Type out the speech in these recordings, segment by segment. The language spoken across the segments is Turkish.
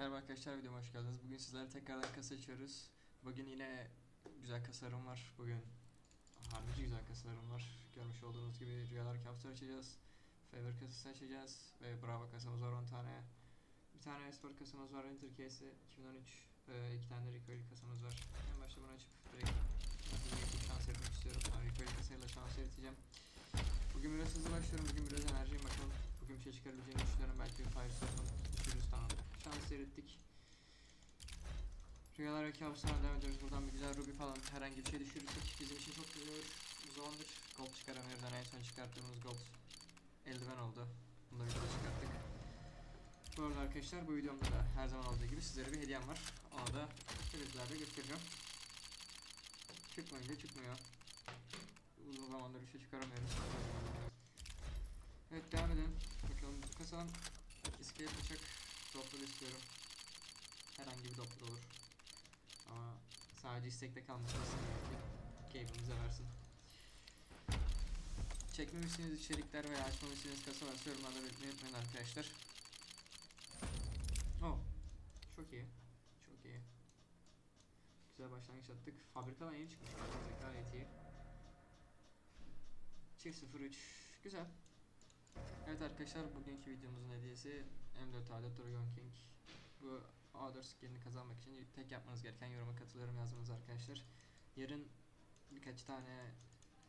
Merhaba arkadaşlar videoma hoş geldiniz. Bugün sizlerle tekrardan kasa açıyoruz. Bugün yine güzel kasalarım var. Bugün harbici güzel kasalarım var. Görmüş olduğunuz gibi Rüyalar Caps'ı açacağız. Favor kasası açacağız. Ve Bravo kasamız var 10 tane. Bir tane Esport kasamız var. Winter Case'i 2013. Ee, iki tane de Recoil kasamız var. En başta bunu açıp direkt şans eritmek istiyorum. Sonra Recoil kasayla şans eriteceğim. Bugün biraz hızlı başlıyorum. Bugün biraz enerjiyim bakalım. Bugün bir şey çıkarabileceğimi düşünüyorum. Belki bir Fire Surf'ın düşürürüz tamam. Erittik. Rüyalar ve kabuslara devam ediyoruz. Buradan bir güzel ruby falan herhangi bir şey düşürürsek bizim için çok güzel olur. Bu zamandır gold çıkaramıyoruz. Yani en son çıkarttığımız gold eldiven oldu. Bunu da videoda çıkarttık. Bu arada arkadaşlar bu videomda da her zaman olduğu gibi sizlere bir hediyem var. Onu da televizyonlarda göstereceğim. Çıkmayınca çıkmıyor. Uzun zamandır bir şey çıkaramıyoruz. Evet devam edelim. Bakalım bu kasadan iskelet bıçak doplu istiyorum. Herhangi bir doplu olur. Ama sadece istekte kalmasını istemiyorum ki versin. Çekmemişsiniz içerikler veya açmamışsınız kasa varsa yorumlarda belirtmeyi unutmayın arkadaşlar. Oh. Çok iyi. Çok iyi. Güzel başlangıç attık. Fabrikadan yeni çıkmış. Gayet iyi. Çift 03. Güzel. Evet arkadaşlar bugünkü videomuzun hediyesi M4A4 Dragon King. Bu A4 skinini kazanmak için tek yapmanız gereken yoruma katılıyorum yazmanız arkadaşlar. Yarın birkaç tane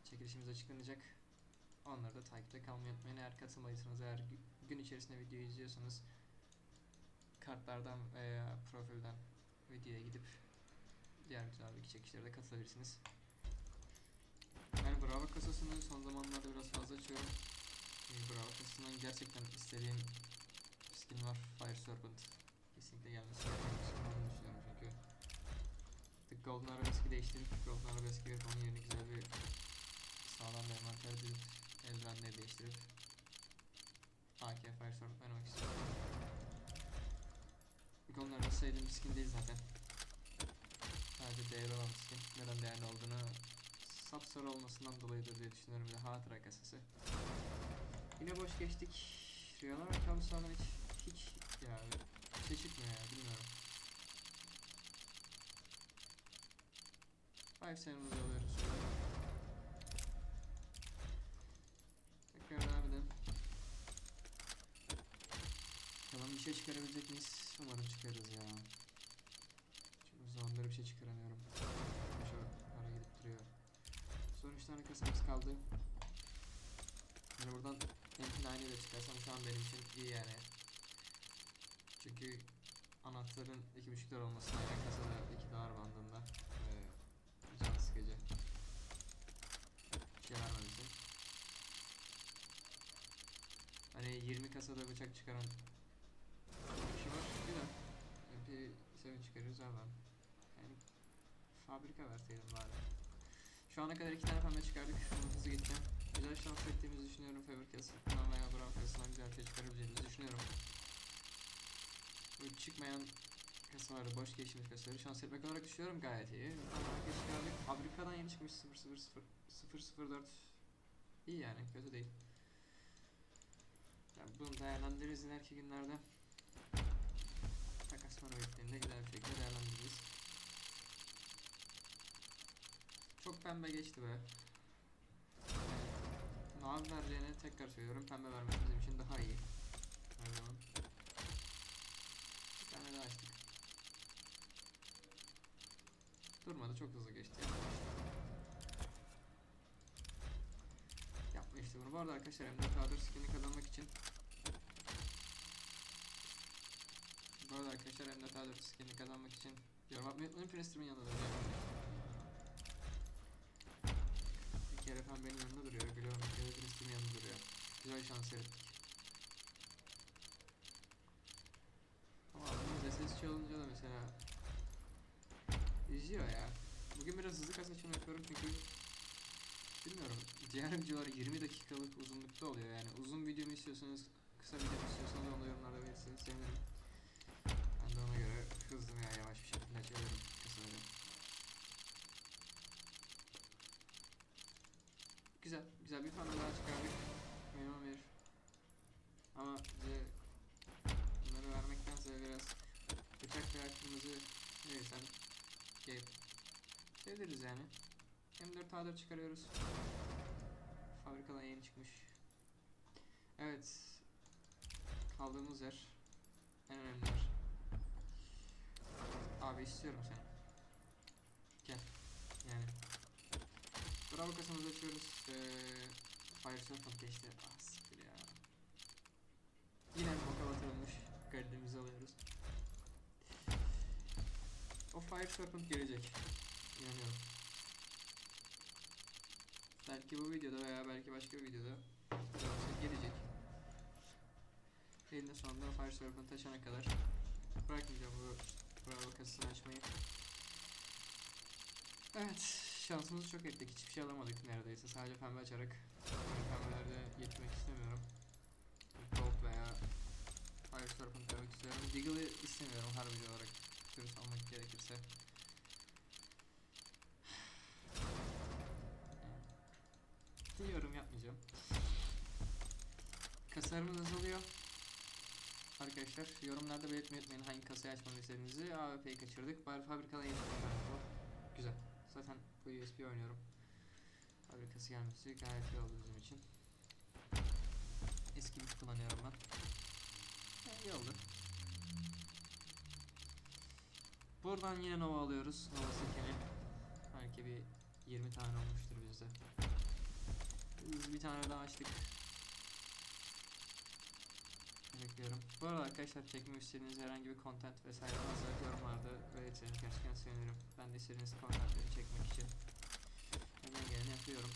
çekilişimiz açıklanacak. Onları da takipte kalmayı unutmayın. Eğer katılmadıysanız eğer gü- gün içerisinde videoyu izliyorsanız kartlardan veya profilden videoya gidip diğer güzel bir çekişlere de katılabilirsiniz. Yani Bravo kasasını son zamanlarda biraz fazla açıyorum. Ee, Bravo kasasından gerçekten istediğim skin var. Fire Serpent. Kesinlikle gelmesi bir olduğunu düşünüyorum çünkü. The Golden Arabeski değiştirip Golden Arabeski verip onun yerine güzel bir sağlam bir envanter dizip eldivenleri değiştirip AK Fire Serpent oynamak istiyorum. Golden Arabeski sevdiğim bir skin değil zaten. Sadece değeri olan bir skin. Neden değerli olduğunu sapsarı olmasından dolayıdır diye düşünüyorum. Bir de hatıra kasası. Yine boş geçtik. Rüyalar ve kabuslardan hiç hiç ya bir şey çıkmıyor ya bilmiyorum. Five senimizi alıyoruz. Tekrar devam edelim. Bakalım bir şey çıkarabilecek miyiz? Umarım çıkarız ya. Çünkü zamandır bir şey çıkaramıyorum. Şu ara gidip duruyor. Son 3 tane kasamız kaldı. Yani buradan MP9 ile çıkarsam şu an benim için iyi yani. Çünkü anahtarın 2.5 dolar olmasına yani kasada 2 dolar bandında ve can sıkıcı. Bir şey vermedi bize. Hani 20 kasada bıçak çıkaran kişi var. Güzel. MP7 çıkarırız ama yani fabrika verseydim bari. Şu ana kadar iki tane pembe çıkardık. Şunu hızlı geçeceğim. Güzel şans ettiğimizi düşünüyorum Faber Castle'dan veya Bravo Castle'dan güzel bir şey çıkarabileceğimizi düşünüyorum. Bu çıkmayan kasaları, boş geçmiş kasaları şans etmek olarak düşünüyorum gayet iyi. Fabrika çıkardık. Fabrikadan yeni çıkmış 000 004. İyi yani kötü değil. Yani bunu değerlendiririz ileriki günlerde. Takas marifetlerinde güzel bir şekilde değerlendiririz. Çok pembe geçti be. Mavi vereceğine tekrar söylüyorum. Pembe vermek bizim için daha iyi. Her. Bir tane daha açtık. Durmadı çok hızlı geçti. Yapma işte bunu. Bu arada arkadaşlar M4A4 skin'i kazanmak için Bu arada arkadaşlar M4A4 skin'i kazanmak için yorum atmayı unutmayın. Prestrim'in yanında da Bir kere pembenin yanında duruyor. Biliyorum kere Prestrim'in yanında duruyor. Güzel şans erittik. Ama adamın SS çalınca da mesela üzüyor ya. Bugün biraz hızlı kasa açımı yapıyorum çünkü bilmiyorum diğer videolar 20 dakikalık uzunlukta oluyor yani uzun video mu istiyorsanız kısa video mu istiyorsanız onu da yorumlarda verirseniz sevinirim. Ben de ona göre hızlı veya yavaş bir şekilde açıyorum kasaları. Güzel, bir tane daha çıkardık. Memnun bir. Ama bize bunları vermektense biraz escape. Sevdiriz yani. M4 A4 çıkarıyoruz. Fabrikadan yeni çıkmış. Evet. Kaldığımız yer. En önemli yer. Abi istiyorum seni. Gel. Yani. Bravo kasamızı açıyoruz. Ee, Fire Serpent geçti. Ah siktir ya. Yine bir boka batırılmış. Garibimizi alıyoruz. O Fire Serpent gelecek. İnanıyorum. Belki bu videoda veya belki başka bir videoda gelecek. Elinde sonunda Fire Serpent açana kadar bırakmayacağım bu Bravo kasasını açmayı. Evet, şansımızı çok ettik. Hiçbir şey alamadık neredeyse. Sadece pembe açarak. Pembelerde geçmek istemiyorum. Gold veya Fire Serpent demek istiyorum. Deagle'ı istemiyorum video olarak. Dürüst almak gerekirse. Yani, yorum yapmayacağım. Kasalarımız azalıyor. Arkadaşlar yorumlarda belirtmeyi unutmayın hangi kasayı açmamı istediğinizi. AWP'yi kaçırdık. Bari fabrikadan bu. Güzel. Zaten bu USB oynuyorum. Fabrikası gelmesi gayet iyi oldu bizim için. Eski bir kullanıyorum ben. Yani iyi oldu. Buradan yine Nova alıyoruz. Nova Silken'i. Belki bir 20 tane olmuştur bizde. Biz bir tane daha açtık. Bekliyorum. Bu arada arkadaşlar çekmek istediğiniz herhangi bir content vesaire varsa yorumlarda belirtirseniz gerçekten sevinirim. Ben de istediğiniz contentleri çekmek için elimden geleni yapıyorum.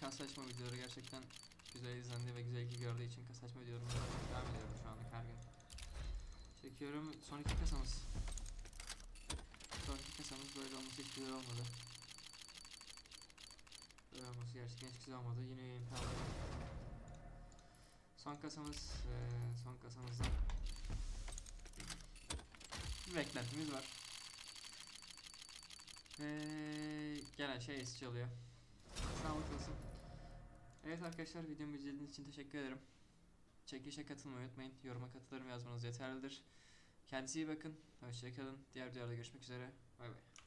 Kasa açma videoları gerçekten güzel izlendi ve güzel ilgi gördüğü için kasa açma videolarına devam ediyorum şu anlık her gün. Çekiyorum. Son iki kasamız. Son iki kasamız böyle olması hiç güzel olmadı. Böyle olması gerçekten hiç güzel olmadı. Yine yayın. Son kasamız, eee, son kasamızda bir beklentimiz var. Ve gelen şey es çalıyor. Sağlık olsun. Evet arkadaşlar videomu izlediğiniz için teşekkür ederim. Çekilişe katılmayı unutmayın. Yoruma katılırım yazmanız yeterlidir. Kendinize iyi bakın. Hoşçakalın. Diğer videolarda görüşmek üzere. Bay bay.